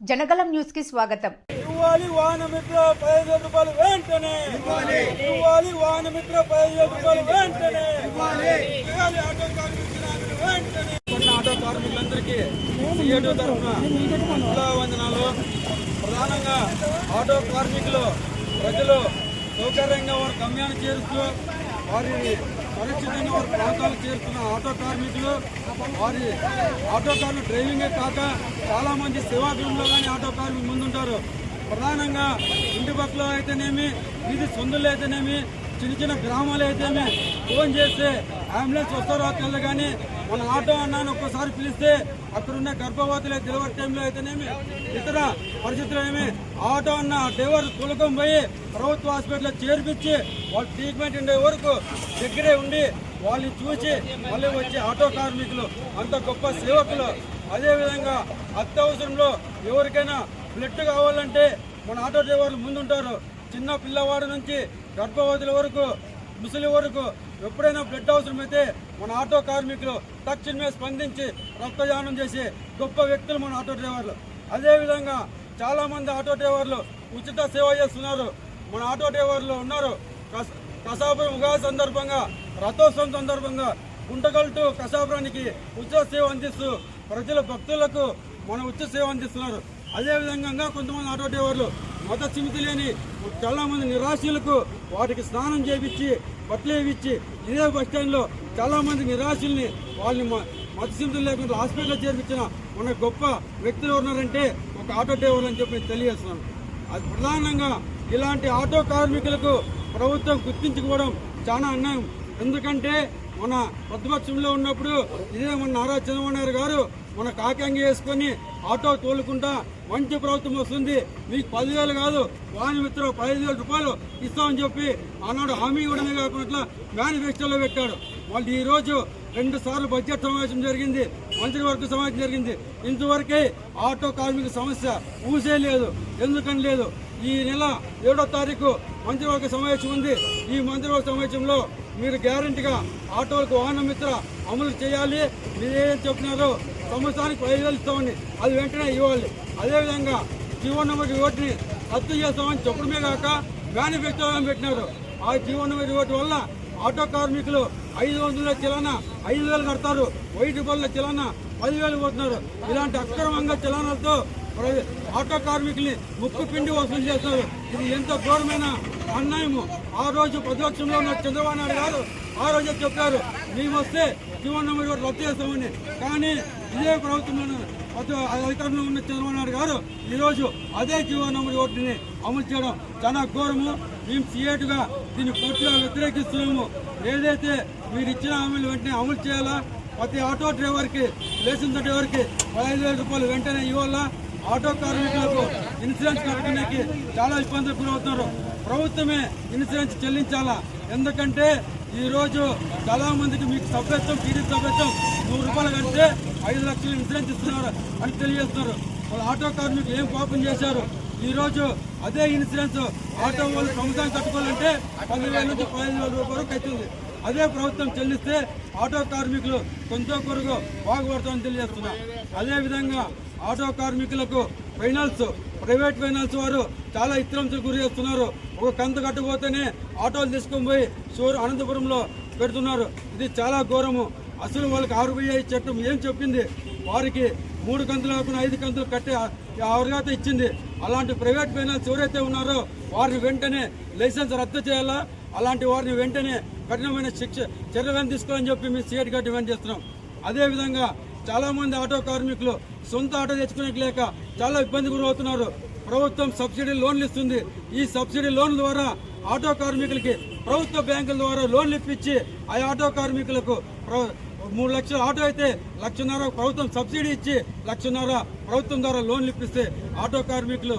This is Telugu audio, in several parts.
జనగలం న్యూస్కి స్వాగతం. ఇవ్వాలి వాహనమిత్ర పదిహేను రూపాయలు వెంటనే. ఇవ్వాలి. వాహనమిత్ర పదిహేను రూపాయలు వెంటనే. ఇవ్వాలి. ఆటో కార్మికులకు వెంటనే. కొన్ని ఆటో కార్మికులందరికీ సీఎటు తరఫున వందనాలు ప్రధానంగా ఆటో కార్మికులు ప్రజలు సౌకర్యంగా వారి గమ్యాన్ని చేరుస్తూ వారి సురక్షితంగా వారి ప్రాంతాలు చేరుతున్న ఆటో కార్మికులు వారి ఆటో కార్లు డ్రైవింగే కాక చాలా మంది సేవాగృహంలో కానీ ఆటో కార్మికులు ముందుంటారు. ప్రధానంగా ఇంటి పక్కల అయితేనేమి వీధి సొందులు అయితేనేమి చిన్న చిన్న గ్రామాలు అయితేనేమి ఫోన్ చేస్తే అంబులెన్స్ వస్తారో కానీ మన ఆటో అన్నాను ఒక్కసారి పిలిస్తే అక్కడున్న గర్భవతులే డెలివరీ టైంలో అయితేనేమి ఇతర పరిస్థితులనేమి ఆటో అన్న డ్రైవర్ తొలకం పోయి ప్రభుత్వ హాస్పిటల్లో చేర్పించి వాళ్ళు ట్రీట్మెంట్ ఉండే వరకు దగ్గరే ఉండి వాళ్ళని చూసి మళ్ళీ వచ్చే ఆటో కార్మికులు అంత గొప్ప సేవకులు. అదేవిధంగా అత్యవసరంలో ఎవరికైనా బ్లడ్ కావాలంటే మన ఆటో డ్రైవర్లు ముందుంటారు. చిన్న పిల్లవాడి నుంచి గర్భవతుల వరకు ముసలి వరకు ఎప్పుడైనా బ్లడ్ అవసరమైతే మన ఆటో కార్మికులు తక్షణమే స్పందించి రక్తదానం చేసే గొప్ప వ్యక్తులు మన ఆటో డ్రైవర్లు. అదేవిధంగా చాలామంది ఆటో డ్రైవర్లు ఉచిత సేవ చేస్తున్నారు. మన ఆటో డ్రైవర్లు ఉన్నారు. కస- కసాపురం ఉగాది సందర్భంగా రథోత్సవం సందర్భంగా గుంటగల్టు కసాపురానికి ఉచిత సేవ అందిస్తూ ప్రజల భక్తులకు మన ఉచిత సేవ అందిస్తున్నారు. అదేవిధంగా కొంతమంది ఆటో డ్రైవర్లు మత చిమితి లేని చాలామంది నిరాశలకు వాటికి స్నానం చేపించి బట్టలు వేయించి ఇదే బస్ స్టాండ్లో చాలామంది నిరాశుల్ని వాళ్ళని మ- మత చిమితులు లేకుండా హాస్పిటల్లో చేర్పించిన మన గొప్ప వ్యక్తులు ఉన్నారంటే ఒక ఆటో డ్రైవర్ అని చెప్పి తెలియజేస్తున్నాను. అది ప్రధానంగా ఇలాంటి ఆటో కార్మికులకు ప్రభుత్వం గుర్తించుకోవడం చాలా అన్యాయం. ఎందుకంటే మన ప్రతిపక్షంలో ఉన్నప్పుడు ఇదే మన నారా చంద్రబాబు గారు మన కాకంగి వేసుకొని ఆటో తోలుకుంటా మంచి ప్రభుత్వం వస్తుంది. మీకు పదివేలు కాదు వాణి మిత్రం పదిహేను వేల రూపాయలు ఇస్తామని చెప్పి ఆనాడు హామీ ఇవ్వడమే కాకుండా మేనిఫెస్టోలో పెట్టాడు. వాళ్ళు ఈరోజు రెండు సార్లు బడ్జెట్ సమావేశం జరిగింది మంత్రివర్గ సమావేశం జరిగింది. ఇంతవరకే ఆటో కార్మిక సమస్య ఊసే లేదు ఎందుకని లేదు. ఈ నెల ఏడో తారీఖు మంత్రివర్గ సమావేశం ఉంది. ఈ మంత్రివర్గ సమావేశంలో మీరు గ్యారంటీగా ఆటోలకు వాహన మిత్ర అమలు చేయాలి. మీరు ఏం చెప్పినారో సంవత్సరానికి ఐదు ఇస్తామని అది వెంటనే ఇవ్వాలి. అదేవిధంగా జీవో నెంబర్ ఓటుని రద్దు చేస్తామని చెప్పడమే కాక మేనిఫెస్టో పెట్టినారు. ఆ జీవో నెంబర్ ఓటు వల్ల ఆటో కార్మికులు ఐదు వందల చలానా ఐదు వేలు కడతారు. వైట్ బల్ల చలానా పదివేలు పోతున్నారు. ఇలాంటి అక్రమంగా చలనాలతో ఆటో కార్మికుల్ని ముక్కు పిండి వసూలు చేస్తారు ఇది ఎంత ఘోరమైన అన్యాయము. ఆ రోజు ప్రతిపక్షంలో ఉన్న చంద్రబాబు నాయుడు గారు ఆ రోజే చెప్పారు మేము వస్తే జీవన నెంబర్ ఒకటి రద్దు చేస్తామని. కానీ ఇదే ప్రభుత్వంలో అధికారంలో ఉన్న చంద్రబాబు నాయుడు గారు ఈరోజు అదే జీవో ఓటుని ఒకటిని అమలు చేయడం చాలా ఘోరము. మేము సీఏటుగా దీన్ని పూర్తిగా వ్యతిరేకిస్తున్నాము. ఏదైతే మీరు ఇచ్చిన హామీలు వెంటనే అమలు చేయాలా? ప్రతి ఆటో డ్రైవర్కి లైసెన్స్ డ్రైవర్కి పదహైదు వేల రూపాయలు వెంటనే ఇవ్వాలా? ఆటో కార్మికులకు ఇన్సూరెన్స్ కట్టుకునేకి చాలా ఇబ్బందులు గురవుతున్నారు. ప్రభుత్వమే ఇన్సూరెన్స్ చెల్లించాలా? ఎందుకంటే ఈరోజు చాలామందికి చాలా మందికి మీకు సభ్యత్వం టీడీపీ సభ్యత్వం నూరు రూపాయలు కడితే ఐదు లక్షలు ఇన్సూరెన్స్ ఇస్తున్నారు అని తెలియజేస్తున్నారు. వాళ్ళు ఆటో కార్మికులు ఏం పాపం చేశారు? ఈరోజు అదే ఇన్సూరెన్స్ ఆటో వాళ్ళు సంవత్సరం కట్టుకోవాలంటే పదివేల నుంచి పదిహేను వేల రూపాయలు అవుతుంది అదే ప్రభుత్వం చెల్లిస్తే ఆటో కార్మికులు కొంత కొరకు బాగుపడతామని తెలియజేస్తున్నా. అదేవిధంగా ఆటో కార్మికులకు ఫైనాన్స్ ప్రైవేట్ ఫైనాన్స్ వారు చాలా ఇతరంశకు గురి చేస్తున్నారు. ఒక కంతు కట్టబోతేనే ఆటోలు తీసుకొని పోయి సూర్ అనంతపురంలో పెడుతున్నారు. ఇది చాలా ఘోరము. అసలు వాళ్ళకి ఆర్బీఐ చట్టం ఏం చెప్పింది? వారికి మూడు కంతులు కాకుండా ఐదు కంతులు కట్టే అర్హత ఇచ్చింది. అలాంటి ప్రైవేట్ ఫైనాన్స్ ఎవరైతే ఉన్నారో వారిని వెంటనే లైసెన్స్ రద్దు చేయాలా? అలాంటి వారిని వెంటనే కఠినమైన శిక్ష చర్యలను తీసుకోవాలని చెప్పి మేము సీఎట్గా డిమాండ్ చేస్తున్నాం. అదేవిధంగా చాలామంది ఆటో కార్మికులు సొంత ఆటో తెచ్చుకునే లేక చాలా ఇబ్బంది గురవుతున్నారు. ప్రభుత్వం సబ్సిడీ లోన్లు ఇస్తుంది. ఈ సబ్సిడీ లోన్ల ద్వారా ఆటో కార్మికులకి ప్రభుత్వ బ్యాంకుల ద్వారా లోన్లు ఇప్పించి ఆ ఆటో కార్మికులకు ప్ర- మూడు లక్షల ఆటో అయితే లక్షన్నర ప్రభుత్వం సబ్సిడీ ఇచ్చి లక్షన్నర ప్రభుత్వం ద్వారా లోన్లు ఇప్పిస్తే ఆటో కార్మికులు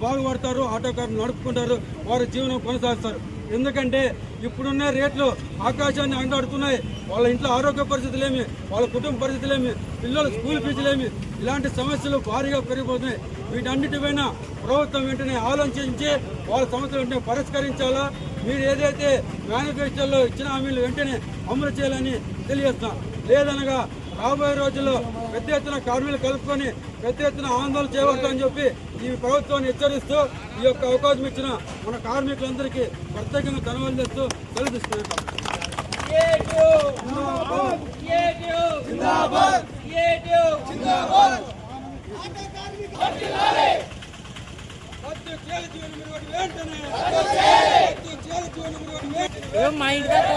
బాగుపడతారు ఆటో కార్మికులు నడుపుకుంటారు వారి జీవనం కొనసాగిస్తారు ఎందుకంటే ఇప్పుడున్న రేట్లు ఆకాశాన్ని అంటాడుతున్నాయి వాళ్ళ ఇంట్లో ఆరోగ్య పరిస్థితులేమి వాళ్ళ కుటుంబ పరిస్థితులేమి పిల్లల స్కూల్ ఫీజులేమి ఇలాంటి సమస్యలు భారీగా పెరిగిపోతున్నాయి. వీటన్నిటిపైన ప్రభుత్వం వెంటనే ఆలోచించి వాళ్ళ సమస్యలు వెంటనే పరిష్కరించాలా? మీరు ఏదైతే మేనిఫెస్టోలో ఇచ్చిన హామీలు వెంటనే అమలు చేయాలని తెలియజేస్తాం లేదనగా రాబోయే రోజుల్లో పెద్ద ఎత్తున కార్మికులు కలుపుకొని పెద్ద ఎత్తున ఆందోళన చేయవద్దని చెప్పి ఈ ప్రభుత్వాన్ని హెచ్చరిస్తూ ఈ యొక్క అవకాశం ఇచ్చిన మన కార్మికులందరికీ ప్రత్యేకంగా ధన్యవాదాలు చేస్తూ వెంటనే. మా ఇంటి దాకా